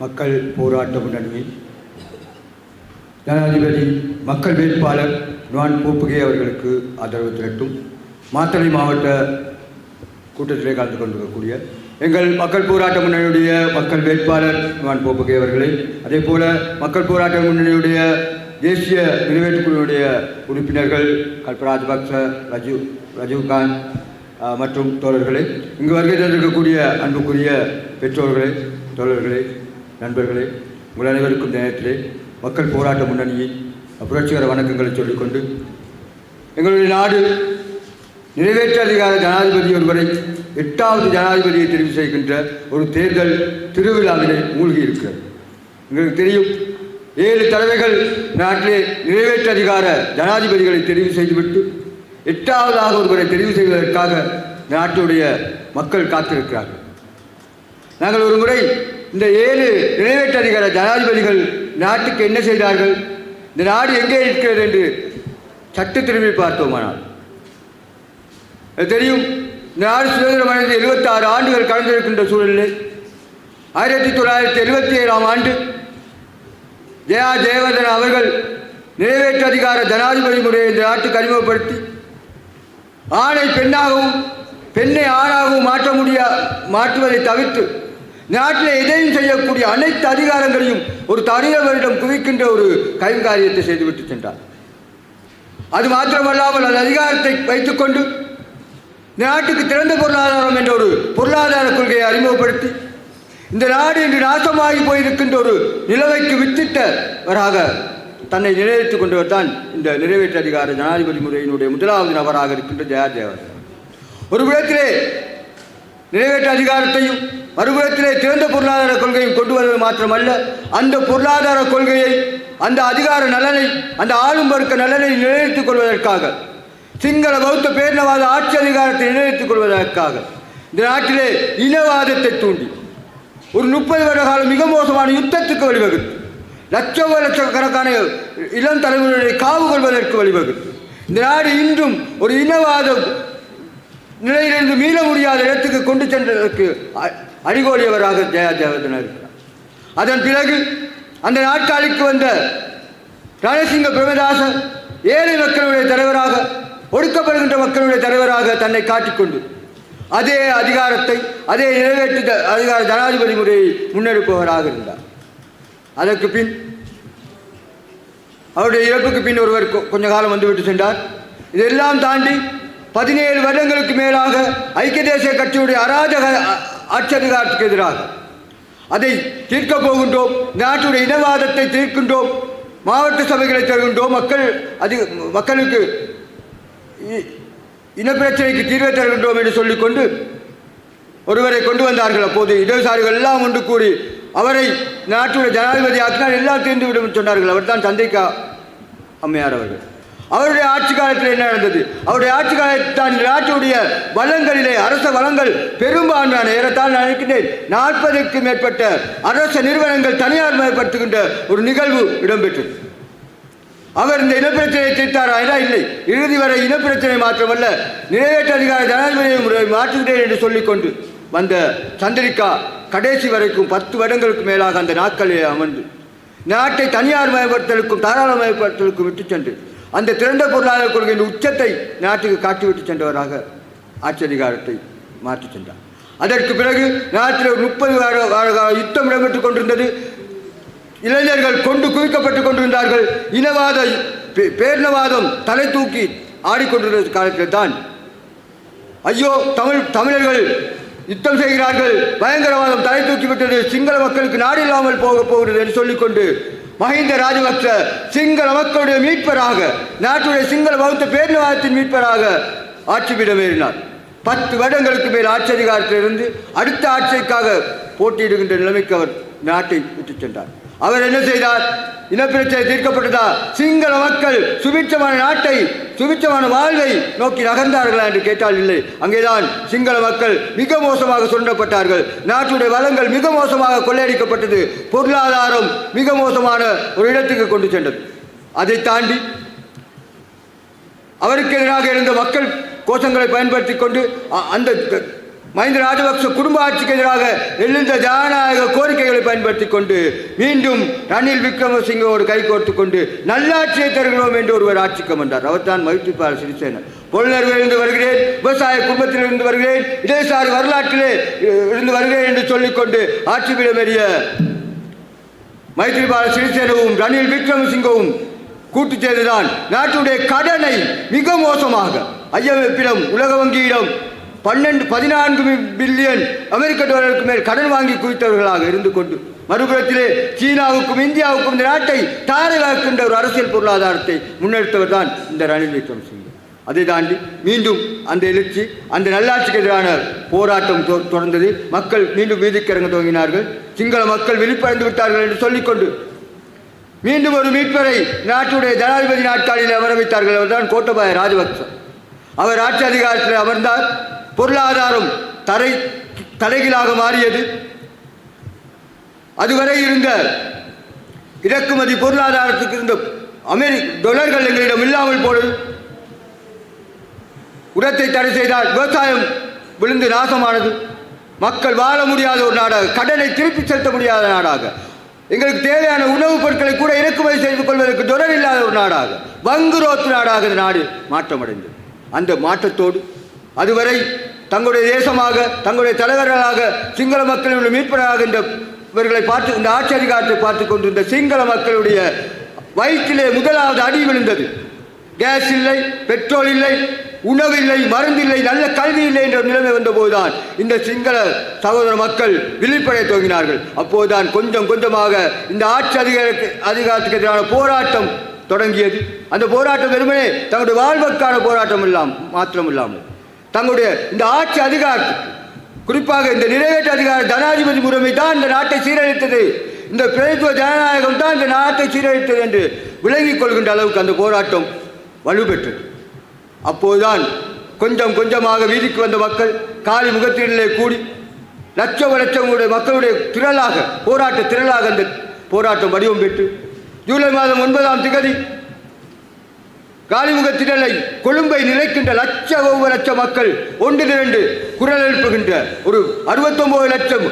மக்கள் போராட்ட முன்னணி ஜனாதிபதி மக்கள் வேட்பாளர் நுவான் போப்புகே அவர்களுக்கு ஆதரவு திரட்டும். மாத்தளை மாவட்ட கூட்டத்திலே கலந்து கொண்டிருக்கக்கூடிய எங்கள் மக்கள் போராட்ட முன்னணியுடைய மக்கள் வேட்பாளர் நுவான் போப்புகே அவர்களே அதே போல மக்கள் போராட்ட முன்னணியுடைய தேசிய நிறைவேற்றுக்குழுவுடைய உறுப்பினர்கள் கல்பராஜபக்ச ரஜீவ் ரஜீவ்காந்த் மற்றும் தோழர்களே இங்கு வருகை தந்திருக்கக்கூடிய அன்புக்குரிய பெற்றோர்களே தோழர்களே நண்பர்களே உங்கள் அனைவருக்கும் இந்த நேரத்திலே மக்கள் போராட்ட முன்னணியின் புரட்சிகர வணக்கங்களை சொல்லிக்கொண்டு எங்களுடைய நாடு நிறைவேற்று அதிகார ஜனாதிபதி ஒருவரை எட்டாவது ஜனாதிபதியை தெரிவு செய்கின்ற ஒரு தேர்தல் திருவிழாவிலே மூழ்கி இருக்கிறது. எங்களுக்கு தெரியும் ஏழு தலைவைகள் நாட்டிலே நிறைவேற்று அதிகார ஜனாதிபதிகளை தெரிவு செய்துவிட்டு எட்டாவதாக ஒருவரை தெரிவு செய்வதற்காக நாட்டுடைய மக்கள் காத்திருக்கிறார்கள். நாங்கள் ஒரு முறை இந்த ஏழு நிறைவேற்று அதிகார ஜனாதிபதிகள் நாட்டுக்கு என்ன செய்தார்கள்? இந்த நாடு எங்கே இருக்கிறது என்று சட்டு திரும்பி பார்த்தோமானால் அது தெரியும் இந்த நாடு சுதந்திரம் அடைந்து எழுபத்தாறு ஆண்டுகள் கடந்திருக்கின்ற சூழலில் ஆயிரத்தி தொள்ளாயிரத்தி எழுபத்தி ஏழாம் ஆண்டு ஜெயா ஜெயவர்தன் அவர்கள் நிறைவேற்று அதிகார ஜனாதிபதி முறையை இந்த நாட்டுக்கு அறிமுகப்படுத்தி ஆணை பெண்ணாகவும் பெண்ணை ஆணாகவும் மாற்ற முடியா மாற்றுவதை தவிர்த்து நாட்டில் எதையும் செய்யக்கூடிய அனைத்து அதிகாரங்களையும் ஒரு தனிநபரிடம் குவிக்கின்ற ஒரு கைங்காரியத்தை செய்துவிட்டு சென்றார். அது மாத்திரமல்லாமல் அந்த அதிகாரத்தை வைத்துக்கொண்டு நாட்டுக்கு திறந்த பொருளாதாரம் என்ற ஒரு பொருளாதார கொள்கையை அறிமுகப்படுத்தி இந்த நாடு இன்று நாசமாகி போயிருக்கின்ற ஒரு நிலவைக்கு வித்திட்டவராக தன்னை நிறைவேற்றிக் கொண்டவர் தான் இந்த நிறைவேற்று அதிகார ஜனாதிபதி முறையினுடைய முதலாவது நபராக இருக்கின்ற ஜெயா தேவர். ஒரு விதத்திலே நிறைவேற்ற அதிகாரத்தையும் மறுபுறத்திலே திறந்த பொருளாதார கொள்கையும் கொண்டு வருவது மாத்திரமல்ல. அந்த பொருளாதார கொள்கையை அந்த அதிகார நலனை அந்த ஆளும் வர்க்க நலனை நிலைநிறுத்திக் கொள்வதற்காக சிங்கள பௌத்த பேரினவாத ஆட்சி அதிகாரத்தை நிலைநிறுத்திக் கொள்வதற்காக இந்த நாட்டிலே இனவாதத்தை தூண்டி ஒரு முப்பது வருட காலம் மிக மோசமான யுத்தத்துக்கு வழிவகுத்து லட்சம் லட்சக்கணக்கான இளம் தலைமுறையை காவு கொள்வதற்கு வழிவகுத்து இந்த நாடு இன்றும் ஒரு இனவாத நிலையிலிருந்து மீள முடியாத இடத்துக்கு கொண்டு சென்றதற்கு அ- அடிகோலியவராக ஜெயா ஜெயவர்தனா இருக்கிறார். அதன் பிறகு அந்த நாட்காலிக்கு வந்த ரணசிங்க பிரமதாச ஏழை மக்களுடைய தலைவராக ஒடுக்கப்படுகின்ற மக்களுடைய தலைவராக தன்னை காட்டிக்கொண்டு அதே அதிகாரத்தை அதே நிறைவேற்று த- அதிகார ஜனாதிபதி முறையை முன்னெடுப்பவராக இருந்தார். அதற்கு பின் அவருடைய இறப்புக்கு பின் ஒருவர் கொஞ்ச காலம் வந்துவிட்டு சென்றார். இதெல்லாம் தாண்டி பதினேழு வருடங்களுக்கு மேலாக ஐக்கிய தேசிய கட்சியுடைய அராஜக அ- எதிராக அதை தீர்க்கப் போகின்றோம். நாட்டுடைய இனவாதத்தை தீர்க்கின்றோம். மாவட்ட சபைகளை தருகின்றோம் மக்கள் அதிக மக்களுக்கு இ- இனப்பிரச்சனைக்கு தீர்வை தருகின்றோம் என்று சொல்லிக்கொண்டு ஒருவரை கொண்டு வந்தார்கள். அப்போது இடதுசாரிகள் எல்லாம் ஒன்று கூடி அவரை நாட்டுடைய ஜனாதிபதி ஆக்கினால் எல்லாம் தீர்ந்துவிடும் சொன்னார்கள். அவர் தான் சந்திரிகா அம்மையார் அவர்கள். அவருடைய ஆட்சி காலத்தில் என்ன நடந்தது? அவருடைய ஆட்சி காலத்தில் தான் நாட்டுடைய வளங்களிலே அரச வளங்கள் பெரும்பான்மையான ஏறத்தால் நான் நினைக்கின்றேன். நாற்பதுக்கும் மேற்பட்ட அரச நிறுவனங்கள் தனியார் மேற்படுத்துகின்ற ஒரு நிகழ்வு இடம்பெற்றது. அவர் இந்த இனப்பிரச்சனையை தீர்த்தாரா? இல்லை இறுதி வரை இனப்பிரச்சனை மாற்றமல்ல நிறைவேற்ற அதிகார ஜனாதிபதி முறை மாற்றுகிறேன் என்று சொல்லிக்கொண்டு வந்த சந்திரிகா கடைசி வரைக்கும் பத்து வருடங்களுக்கு மேலாக அந்த நாட்களில் அமர்ந்து நாட்டை தனியார் மயப்படுத்தலுக்கும் தாராளமயப்படுத்தலுக்கும் விட்டு சென்று அந்த திறந்த பொருளாதார கொள்கையின் உச்சத்தை நாட்டுக்கு காட்டிவிட்டு சென்றவராக ஆட்சி அதிகாரத்தை மாற்றி சென்றார். அதற்கு பிறகு நாட்டில் ஒரு முப்பது வார வார யுத்தம் இடம்பெற்றுக் கொண்டிருந்தது. இளைஞர்கள் கொண்டு குவிக்கப்பட்டுக் கொண்டிருந்தார்கள். இனவாத பே- பேரினவாதம் தலை தூக்கி ஆடிக்கொண்டிருந்த காலத்தில் தான் ஐயோ தமிழ் தமிழர்கள் யுத்தம் செய்கிறார்கள். பயங்கரவாதம் தலை தூக்கிவிட்டது சிங்கள மக்களுக்கு நாடு இல்லாமல் போக போகிறது என்று சொல்லிக்கொண்டு மஹிந்த ராஜபக்ச சிங்கள மக்களுடைய மீட்பராக நாட்டுடைய சிங்கள பௌத்த பேரினவாதத்தின் மீட்பராக ஆட்சி பீடமேறினார். பத்து வருடங்களுக்கு மேல் ஆட்சி அதிகாரத்திலிருந்து அடுத்த ஆட்சிக்காக போட்டியிடுகின்ற நிலைமைக்கு அவர் நாட்டை விட்டுச் சென்றார். அவர் என்ன செய்தார்? இனப்பிரச்சனை தீர்க்கப்பட்டதா சிங்கள மக்கள் சுபிட்சமான நாட்டை சுபிட்சமான வாழ்வை நோக்கி நகர்ந்தார்களா என்று கேட்டால் இல்லை. அங்கேதான் சிங்கள மக்கள் மிக மோசமாக சுரண்டப்பட்டார்கள். நாட்டுடைய வளங்கள் மிக மோசமாக கொள்ளையடிக்கப்பட்டது. பொருளாதாரம் மிக மோசமான ஒரு இடத்துக்கு கொண்டு சென்றது. அதை தாண்டி அவருக்கு எதிராக இருந்த மக்கள் கோஷங்களை பயன்படுத்தி கொண்டு அ- அந்த மஹிந்த ராஜபக்ச குடும்ப ஆட்சிக்கு எதிராக எழுந்த ஜனநாயக கோரிக்கைகளை பயன்படுத்திக் கொண்டு மீண்டும் ரணில் விக்ரமசிங்கோடு கைகோர்த்து கொண்டு நல்லாட்சியை தருகிறோம் என்று ஒருவர் ஆட்சிக்கு வந்தார் அவர்தான் மைத்திரிபால சிறிசேன. பொருளர்களிலிருந்து வருகிறேன் விவசாய குடும்பத்திலிருந்து வருகிறேன் இடதுசாரி வரலாற்றிலே இருந்து வருகிறேன் என்று சொல்லிக்கொண்டு ஆட்சி பீடமேறிய மைத்திரிபால சிறிசேனவும் ரணில் விக்ரமசிங்கவும் கூட்டு சேர்ந்துதான் நாட்டுடைய கடனை மிக மோசமாக ஐஎம்எஃபிடம் உலக வங்கியிடம் பன்னெண்டு பதினான்கு பில்லியன் அமெரிக்க டாலருக்கு மேல் கடன் வாங்கி குவித்தவர்களாக இருந்து கொண்டு மறுபுறத்திலே சீனாவுக்கும் இந்தியாவுக்கும் இந்த நாட்டை தாரகாக்கின்ற ஒரு அரசியல் பொருளாதாரத்தை முன்னெடுத்தவர் தான் இந்த ரணில் விக்ரமசிங்க. அதை தாண்டி மீண்டும் அந்த எழுச்சி அந்த நல்லாட்சிக்கு எதிரான போராட்டம் தொ- தொடர்ந்தது. மக்கள் மீண்டும் வீதிக்கு இறங்க துவங்கினார்கள். சிங்கள மக்கள் விழிப்படைந்து விட்டார்கள் என்று சொல்லிக்கொண்டு மீண்டும் ஒரு மீட்பரை நாட்டுடைய ஜனாதிபதி நாட்காலில் அமர வைத்தார்கள். அவர்தான் கோட்டபாய ராஜபக்ச. அவர் ஆட்சி அதிகாரத்தில் அமர்ந்தார். பொருளாதாரம் தரை தலைகீழாக மாறியது. அதுவரை இருந்த இறக்குமதி பொருளாதாரத்துக்கு இருந்த அமெரிக்க டொலர்கள் எங்களிடம் இல்லாமல் போனது. உரத்தை தடை செய்தால் விவசாயம் விழுந்து நாசமானது. மக்கள் வாழ முடியாத ஒரு நாடாக கடனை திருப்பி செலுத்த முடியாத நாடாக எங்களுக்கு தேவையான உணவுப் பொருட்களை கூட இறக்குமதி செய்து கொள்வதற்கு தொடர் இல்லாத ஒரு நாடாக வங்குரோத்து நாடாக இந்த நாடு மாற்றமடைந்தது. அந்த மாற்றத்தோடு அதுவரை தங்களுடைய தேசமாக தங்களுடைய தலைவர்களாக சிங்கள மக்களுடைய மீட்பராக இந்த இவர்களை பார்த்து இந்த ஆட்சி அதிகாரத்தை பார்த்து கொண்டிருந்த சிங்கள மக்களுடைய வயிற்றிலே முதலாவது அடி விழுந்தது. கேஸ் இல்லை பெட்ரோல் இல்லை உணவில்லை மருந்தில்லை நல்ல கல்வி இல்லை என்ற நிலைமை வந்தபோதுதான் இந்த சிங்கள சகோதர மக்கள் விழிப்படைய துவங்கினார்கள். அப்போதுதான் கொஞ்சம் கொஞ்சமாக இந்த ஆட்சி அதிகார அதிகாரத்துக்கு எதிரான போராட்டம் தொடங்கியது. அந்த போராட்டம் வெறுமனே தங்களுடைய வாழ்வுக்கான போராட்டம் இல்லாம் மாத்திரம் இல்லாமல் தங்களுடைய இந்த ஆட்சி அதிகாரத்துக்கு குறிப்பாக இந்த நிறைவேற்று அதிகார ஜனாதிபதி முறைமை தான் இந்த நாட்டை சீரழித்தது. இந்த பிரதித்துவ ஜனநாயகம் தான் இந்த நாட்டை சீரழித்தது என்று விளங்கிக் கொள்கின்ற அளவுக்கு அந்த போராட்டம் வலுப்பெற்றது. அப்போதுதான் கொஞ்சம் கொஞ்சமாக வீதிக்கு வந்த மக்கள் காலி முகத்திலே கூடி லட்சம் லட்சங்களுடைய மக்களுடைய திரளாக போராட்ட திரளாக அந்த போராட்டம் வடிவம் பெற்று ஜூலை மாதம் ஒன்பதாம் திகதி காலிமுக திடலை கொழும்பை நிலைக்கின்ற லட்ச ஒவ்வொரு லட்ச மக்கள் ஒன்று திரண்டு குரல் எழுப்புகின்ற ஒரு அறுபத்தொன்பது லட்சம்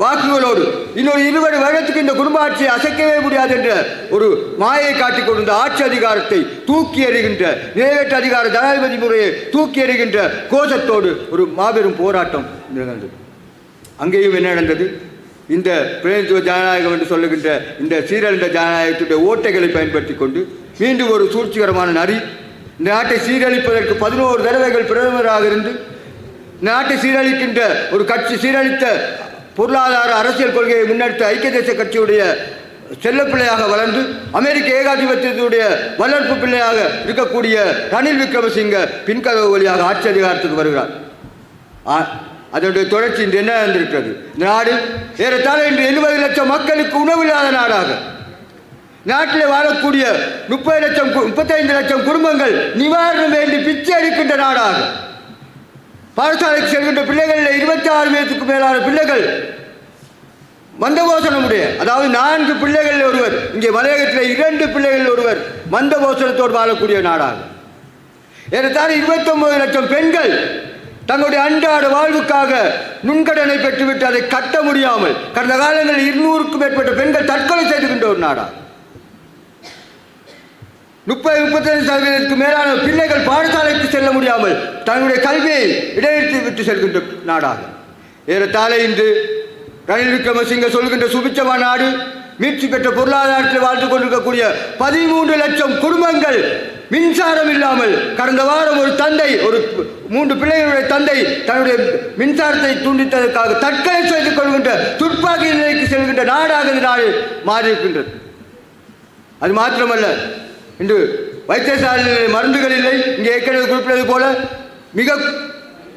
வாக்குகளோடு இன்னொரு இருபது வருடத்துக்கு இந்த குடும்ப ஆட்சியை அசைக்கவே முடியாது என்ற ஒரு மாயை காட்டிக் கொண்டிருந்த ஆட்சி அதிகாரத்தை தூக்கி எறிகின்ற நிறைவேற்று அதிகார ஜனாதிபதி முறையை தூக்கி எறிகின்ற கோஷத்தோடு ஒரு மாபெரும் போராட்டம் நிகழ்ந்தது. அங்கேயும் என்ன நடந்தது? இந்த பிரதிநிதித்துவ ஜனநாயகம் என்று சொல்லுகின்ற இந்த சீரழிந்த ஜனநாயகத்துடைய ஓட்டைகளை பயன்படுத்தி கொண்டு மீண்டும் ஒரு சூழ்ச்சிகரமான நரி. இந்த நாட்டை சீரழிப்பதற்கு பதினோரு தடவைகள் பிரதமராக இருந்து இந்த நாட்டை சீரழிக்கின்ற ஒரு கட்சி சீரழித்த பொருளாதார அரசியல் கொள்கையை முன்னெடுத்த ஐக்கிய தேச கட்சியுடைய செல்லப்பிள்ளையாக வளர்ந்து அமெரிக்க ஏகாதிபத்தியத்துடைய வளர்ப்பு பிள்ளையாக இருக்கக்கூடிய ரணில் விக்ரமசிங்க பின்கதவு வழியாக ஆட்சி அதிகாரத்துக்கு வருகிறார். அதனுடைய தொடர்ச்சி இன்று என்ன இருந்திருக்கிறது இந்த நாடு ஏறத்தாழ இன்று எழுபது லட்சம் மக்களுக்கு உணவில்லாத நாடாக. நாட்டில் வாழக்கூடிய முப்பது லட்சம் கு- முப்பத்தைந்து லட்சம் குடும்பங்கள் நிவாரணம் வேண்டி பிச்சை அளிக்கின்ற நாடாக. பாடசாலைக்கு செல்கின்ற பிள்ளைகளில் இருபத்தி ஆறு பேருக்கு மேலான பிள்ளைகள் மந்தபோசனமுடைய அதாவது நான்கு பிள்ளைகள் ஒருவர் இங்கே மலையகத்தில் இரண்டு பிள்ளைகள் ஒருவர் மந்தபோசனத்தோடு வாழக்கூடிய நாடாக. ஏறத்தாழ இருபத்தொன்பது லட்சம் பெண்கள் தங்களுடைய அன்றாட வாழ்வுக்காக நுண்கடனை பெற்றுவிட்டு அதை கட்ட முடியாமல் கடந்த காலங்களில் இருநூறுக்கும் மேற்பட்ட பெண்கள் தற்கொலை செய்துகின்ற ஒரு நாடா முப்பது முப்பத்தைந்து சதவீதத்துக்கு மேலான பிள்ளைகள் பாடசாலைக்கு செல்ல முடியாமல் தங்களுடைய கல்வியை இடைநிறுத்தி விட்டு செல்கின்ற நாடாகும். ஏறத்தாழ இன்று ரணில் விக்ரமசிங்க சொல்கின்ற சுபிச்சமான நாடு மீட்சி பெற்ற பொருளாதாரத்தில் வாழ்ந்து கொண்டிருக்கக்கூடிய பதிமூன்று லட்சம் குடும்பங்கள் மின்சாரம் இல்லாமல் கடந்த வாரம் ஒரு தந்தை ஒரு மூன்று பிள்ளைகளுடைய தந்தை தன்னுடைய மின்சாரத்தை துண்டித்ததற்காக தற்கொலை செய்து கொள்கின்ற துப்பாக்கி நிலைக்கு செல்கின்ற நாடாக இந்த நாடு மாறியிருக்கின்றது. அது மாத்திரமல்ல இன்று வைத்தியசாலையில் மருந்துகள் இல்லை இங்கே ஏற்கனவே குறிப்பிட்டது போல மிக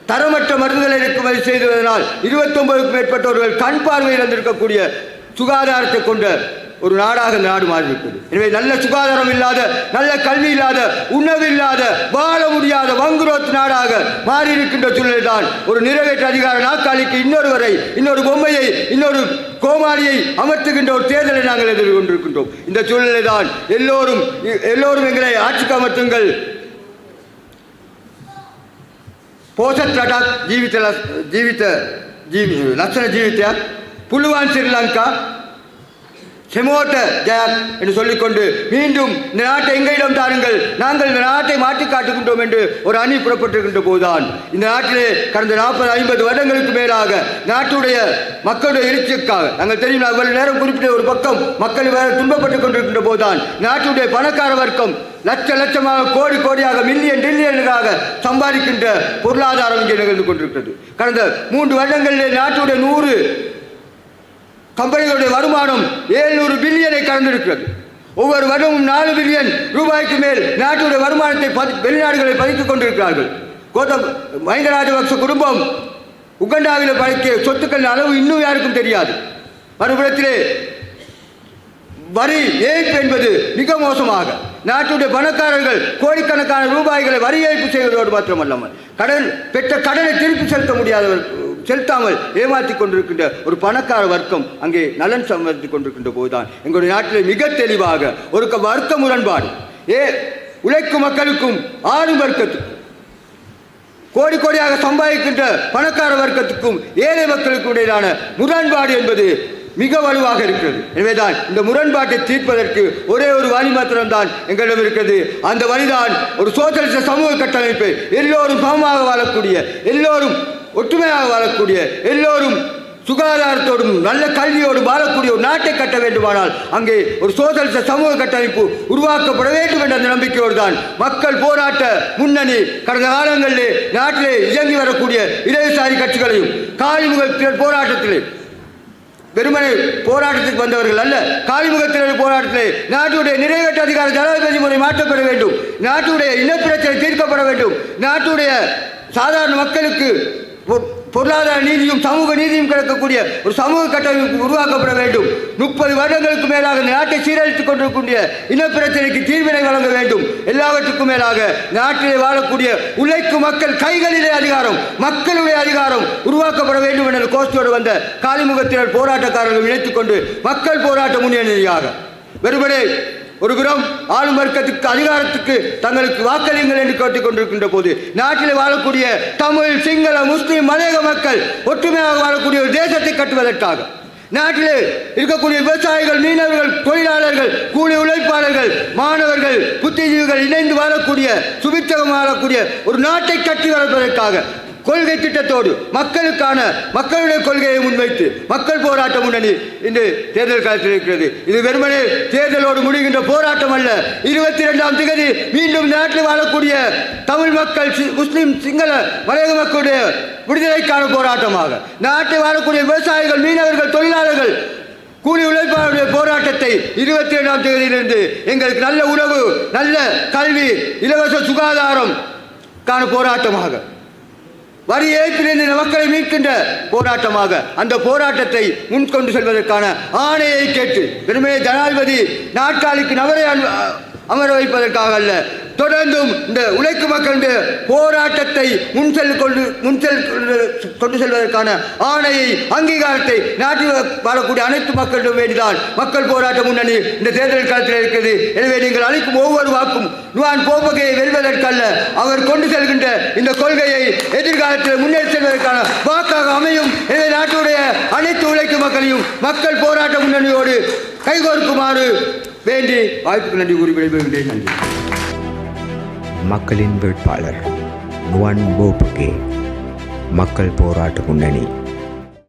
தரமற்ற மருந்துகளை இறக்குமதி செய்ததனால் இருபத்தொன்பதுக்கும் மேற்பட்டவர்கள் கண் பார்வை இழந்திருக்கக்கூடிய சுகாதாரத்தை கொண்ட ஒரு நாடாக நாடு மாறிவிட்டது எனவே நல்ல சுகாதாரம் இல்லாத நல்ல கல்வி இல்லாத உணவு இல்லாத வாழ முடியாத வங்குரோத் நாடாக மாறியிருக்கின்ற சூழ்நிலை தான் ஒரு நிறைவேற்ற அதிகார நாற்காலிக்கு இன்னொருவரை இன்னொரு பொம்மையை இன்னொரு கோமாளியை அமர்த்துகின்ற ஒரு தேர்தலை நாங்கள் எதிர்கொண்டிருக்கின்றோம். இந்த சூழ்நிலை தான் எல்லோரும் எல்லோரும் எங்களை ஆட்சிக்கு அமர்த்துங்கள். போசத் லடாக் ஜீவித்த ஜீவித்த ஜீவி லட்சண ஜீவித்தார் புல்லுவான் ஸ்ரீலங்கா செமோட்ட ஜெயத் என்று சொல்லிக்கொண்டு மீண்டும் இந்த நாட்டை எங்களிடம் தாருங்கள். நாங்கள் இந்த நாட்டை மாற்றி காட்டுகின்றோம் என்று ஒரு அணி புறப்பட்டிருக்கின்ற போதுதான். இந்த நாட்டிலே கடந்த நாற்பது ஐம்பது வருடங்களுக்கு மேலாக நாட்டுடைய மக்களுடைய எழுச்சிக்காக நாங்கள் தெரியும் அவ்வளவு நேரம் குறிப்பிட்ட ஒரு பக்கம் மக்கள் வேறு துன்பப்பட்டுக் கொண்டிருக்கின்ற போதுதான் நாட்டுடைய பணக்கார வர்க்கம் லட்ச லட்சமாக கோடி கோடியாக மில்லியன் டில்லியனுக்காக சம்பாதிக்கின்ற பொருளாதாரம் இங்கே நிகழ்ந்து கொண்டிருக்கிறது. கடந்த மூன்று வருடங்களிலே நாட்டுடைய நூறு கம்பெனிகளுடைய வருமானம் ஏழ்நூறு பில்லியனை கடந்திருக்கிறது. ஒவ்வொரு வருடமும் நாலு பில்லியன் ரூபாய்க்கு மேல் நாட்டுடைய வருமானத்தை பதி பதித்துக் கொண்டிருக்கிறார்கள். கோதம் மஹிந்த ராஜபக்ச குடும்பம் உகண்டாவில் படைக்கிய சொத்துக்கள் அளவு இன்னும் யாருக்கும் தெரியாது. மறுபுறத்திலே வரி ஏய்ப்பு என்பது மிக மோசமாக. நாட்டுடைய பணக்காரர்கள் கோடிக்கணக்கான ரூபாய்களை வரி ஏய்ப்பு செய்வதோடு மாத்திரமல்லாமல் கடன் பெற்ற கடனை திருப்பி செலுத்த முடியாதவர் செலுத்தாமல் ஏமாற்றிக் கொண்டிருக்கின்ற ஒரு பணக்கார வர்க்கம் அங்கே நலன் சம்பாதித்து கொண்டிருக்கின்ற போதுதான். எங்களுடைய நாட்டிலே மிக தெளிவாக ஒரு க- வர்க்க முரண்பாடு. ஏ உழைக்கும் மக்களுக்கும் ஆளும் வர்க்கத்துக்கும் கோடி கோடியாக சம்பாதிக்கின்ற பணக்கார வர்க்கத்துக்கும் ஏழை மக்களுக்கும் இடையிலான முரண்பாடு என்பது மிக வலுவாக இருக்கிறது. எனவேதான் இந்த முரண்பாட்டை தீர்ப்பதற்கு ஒரே ஒரு வழி மாத்திரம்தான் எங்களிடம் இருக்கிறது. அந்த வழிதான் ஒரு சோசியலிச சமூக கட்டமைப்பு எல்லோரும் சமமாக வாழக்கூடிய எல்லோரும் ஒற்றுமையாக வாழக்கூடிய எல்லோரும் சுகாதாரத்தோடும் நல்ல கல்வியோடும் வாழக்கூடிய ஒரு நாட்டை கட்ட வேண்டுமானால் அங்கே ஒரு சோதலிச சமூக கட்டமைப்பு உருவாக்கப்பட வேண்டும் என்ற அந்த நம்பிக்கையோடு தான் மக்கள் போராட்ட முன்னணி கடந்த காலங்களிலே நாட்டிலே இயங்கி வரக்கூடிய இடதுசாரி கட்சிகளையும் காலிமுகத்தினர் போராட்டத்திலே வெறுமனை போராட்டத்துக்கு வந்தவர்கள் அல்ல காலிமுகத்தினர் போராட்டத்திலே நாட்டுடைய நிறைவேற்ற அதிகார ஜனாதிபதி முறை மாற்றப்பட வேண்டும் நாட்டுடைய இனப்பிரச்சனை தீர்க்கப்பட வேண்டும் நாட்டுடைய சாதாரண மக்களுக்கு பொருளாதார நீதியும் சமூக நீதியும் கிடைக்கக்கூடிய ஒரு சமூக கட்டமைப்பு உருவாக்கப்பட வேண்டும். முப்பது வருடங்களுக்கு மேலாக இந்த நாட்டை சீரழித்துக் கொண்டிருக்கூடிய இனப்பிரச்சனைக்கு தீர்வினை வழங்க வேண்டும். எல்லாவற்றுக்கும் மேலாக நாட்டிலே வாழக்கூடிய உழைக்கும் மக்கள் கைகளிலே அதிகாரம் மக்களுடைய அதிகாரம் உருவாக்கப்பட வேண்டும் என்ற கோஷ்டியோடு வந்த காலிமுகத்தினர் போராட்டக்காரர்கள் இணைத்துக் கொண்டு மக்கள் போராட்ட முன்னணியாக. வெறுபடே ஒரு புறம் ஆளும் வர்க்கத்துக்கு அதிகாரத்துக்கு தங்களுக்கு வாக்களியுங்கள் என்று கேட்டுக் கொண்டிருக்கின்ற போது நாட்டில் வாழக்கூடிய தமிழ் சிங்கள முஸ்லிம் மலையக மக்கள் ஒற்றுமையாக வாழக்கூடிய ஒரு தேசத்தை கட்டுவதற்காக நாட்டில் இருக்கக்கூடிய விவசாயிகள் மீனவர்கள் தொழிலாளர்கள் கூலி உழைப்பாளர்கள் மாணவர்கள் புத்திஜீவிகள் இணைந்து வாழக்கூடிய சுபிச்சகம் வாழக்கூடிய ஒரு நாட்டை கட்டி வளர்ப்பதற்காக கொள்கை திட்டத்தோடு மக்களுக்கான மக்களுடைய கொள்கையை முன்வைத்து மக்கள் போராட்ட முன்னணி இன்று தேர்தல் காலத்தில் இருக்கிறது. இது வெறுமனே தேர்தலோடு முடிகின்ற போராட்டம் அல்ல. இருபத்தி இரண்டாம் திகதி மீண்டும் நாட்டில் வாழக்கூடிய தமிழ் மக்கள் முஸ்லிம் சிங்கள மலையக மக்களுடைய விடுதலைக்கான போராட்டமாக. நாட்டில் வாழக்கூடிய விவசாயிகள் மீனவர்கள் தொழிலாளர்கள் கூலி உழைப்பாளருடைய போராட்டத்தை இருபத்தி இரண்டாம் தேதியிலிருந்து எங்களுக்கு நல்ல உணவு நல்ல கல்வி இலவச சுகாதாரம் காண போராட்டமாக வரி ஏய்ப்பிலிருந்து இந்த மக்களை மீட்கின்ற போராட்டமாக அந்த போராட்டத்தை முன்கொண்டு செல்வதற்கான ஆணையை கேட்டு பெருமையை ஜனாதிபதி நாற்காலிக்கு நபரை அமர வைப்பதற்காக அல்ல தொடர்ந்தும் இந்த உழைக்கும் மக்களுடைய போராட்டத்தை முன்செல் கொண்டு முன்செல் கொண்டு செல்வதற்கான ஆணையை அங்கீகாரத்தை நாட்டில் வாழக்கூடிய அனைத்து மக்களிடம் வேண்டிதான். மக்கள் போராட்ட முன்னணி இந்த தேர்தல் காலத்தில் இருக்கிறது. எனவே நீங்கள் அளிக்கும் ஒவ்வொரு வாக்கும் நுவான் போபகையை வெல்வதற்கல்ல. அவர் கொண்டு செல்கின்ற இந்த கொள்கையை எதிர்காலத்தில் முன்னேறி செல்வதற்கான வாக்காக அமையும். எனவே நாட்டுடைய அனைத்து உழைக்கும் மக்களையும் மக்கள் போராட்ட முன்னணியோடு கைகோர்க்குமாறு வேண்டி வாய்ப்புக்கு நன்றி கூறி விடைபெறுகின்றேன். நன்றி. மக்களின் வேட்பாளர் நுவன் போபுகே மக்கள் போராட்ட முன்னணி.